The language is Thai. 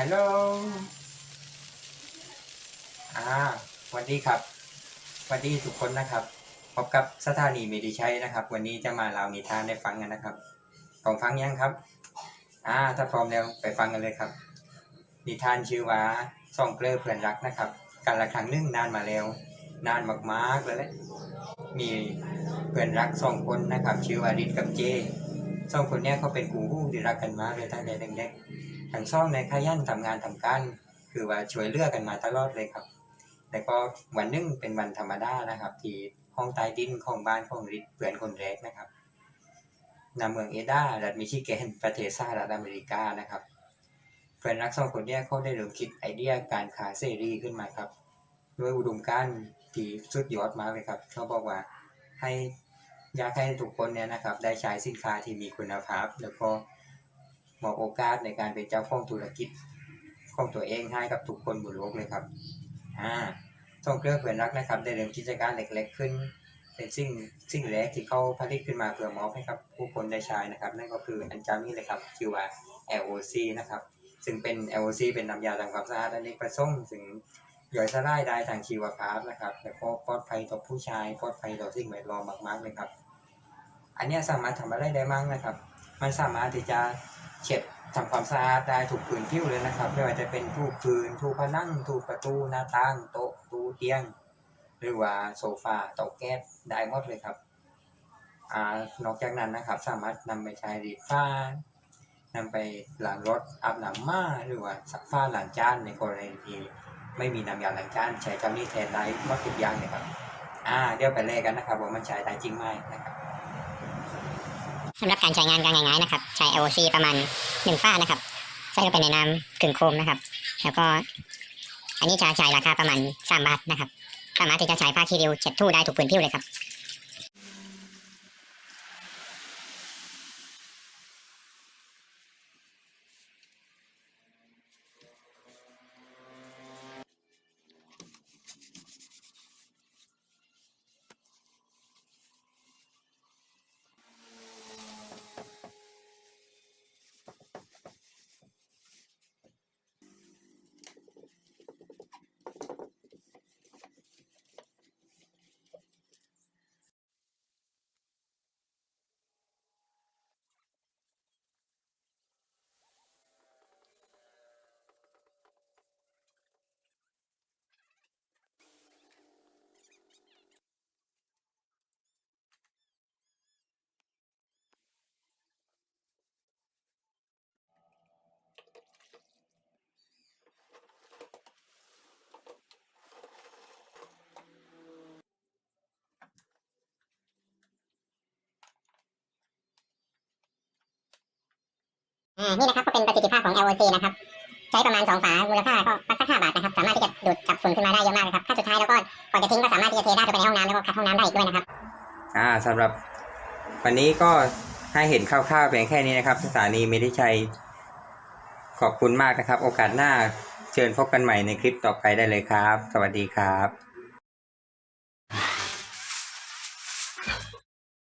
ฮัลโหล อ่าสวัสดีครับสวัสดีทุกคนนะครับ พบกับสถานีมีดิชัยนะครับ วันนี้จะมาเล่านิทานให้ฟังกันนะครับต้องฟังยังครับ อ่า ถ้าพร้อมแล้วไปฟังกันเลยครับ นิทานชื่อว่าซ่องเกลือเพื่อนรักนะครับการละครั้งหนึ่งนานมาแล้ว นานมากๆเลยแหละมีเพื่อนรักสองคนนะครับ ชื่อว่าริดกับเจสองคนเนี้ยเขาเป็นกูฮู้ที่รักกันมากเลยตั้งแต่เด็กๆ ทั้งสองในขยันทำงานทำการคือว่าช่วยเลือกกันมาตลอดเลยครับ แต่ก็วันนึงเป็นวันธรรมดานะครับ ที่ห้องใต้ดินของบ้านของริดเพื่อนคนแรกนะครับนำเมืองเอดารัฐมิชิแกนประเทศสหรัฐอเมริกานะครับเพื่อนรักสองคนนี้เขาได้เริ่มคิดไอเดียการขายเสรีขึ้นมาครับด้วยอุดมการณ์ที่สุดยอดมากเลยครับเขาบอกว่าให้อยากให้ทุกคนเนี่ยนะครับ ได้ใช้สินค้าที่มีคุณภาพ แล้วก็ มอบโอกาสในการเป็นเจ้าของธุรกิจของตัวเองให้กับทุกคนบนโลกเลยครับอ่าท่องเครื่องเพื่อนรักนะครับ ได้เริ่มกิจการเล็กๆขึ้น เป็นสิ่งสิ่งแรกที่เขาผลิตขึ้นมาเพื่อมอบให้กับผู้คนได้ใช้นะครับ นั่นก็คืออันจานี้เลยครับชื่อว่า LOC นะครับซึ่งเป็น LOC เป็นน้ำยาทำความสะอาดอเนกประสงค์ถึงย่อยสลายได้ทางชีวภาพนะครับแล้วก็ปลอดภัยต่อผู้ใช้ปลอดภัยต่อสิ่งแวดล้อมมากๆเลยครับ อันนี้สามารถทำอะไรได้มั่งนะครับ มันสามารถที่จะ เช็ดทำความสะอาดได้ถูกพื้นผิวเลยนะครับ ไม่ว่าจะเป็นถูพื้นถูผนังถูประตูหน้าต่างโต๊ะตู้เตียง หรือว่าโซฟาโต๊ะแก๊สได้หมดเลยครับอ่านอกจากนั้นนะครับ สามารถนำไปใช้รีดฝ้านำไปล้างรถอาบน้ำม้าหรือว่าซักผ้าล้างจานในกรณีที่ไม่มีน้ำยาล้างจานใช้เจ้านี้แทนได้หมดทุกอย่างเลยครับอ่าเดี๋ยวไปเลขกันนะครับว่ามันใช้ได้จริงไหมนะครับ สำหรับการใช้งานก็ง่ายๆนะครับ ใช้ LOC ประมาณ1ฝ้านะครับ ใส่ลงไปในน้ำกึ่งโคมนะครับ แล้วก็ อันนี้จะใช้ราคาประมาณ3บาทนะครับ สามารถที่จะใช้ผ้าคีริวเช็ดทู่ได้ถูกพื้นผิวเลยครับ อ่านี่นะครับก็เป็นประสิทธิภาพของ LOC นะครับใช้ประมาณ 2 ฝา มูลค่าก็ปักสัก5บาทนะครับ สามารถที่จะดูดจับฝุ่นขึ้นมาได้เยอะมากเลยครับ ถ้าสุดท้ายแล้วก็ก่อนจะทิ้งก็สามารถที่จะเทราดลงไปในห้องน้ำแล้วก็ขัดห้องน้ำได้อีกด้วยนะครับ อ่าสำหรับวันนี้ก็ให้เห็นคร่าวๆเพียงแค่นี้นะครับ สถานีเมิทิชัย ขอบคุณมากนะครับ โอกาสหน้าเชิญพบกันใหม่ในคลิปต่อไปได้เลยครับ สวัสดีครับ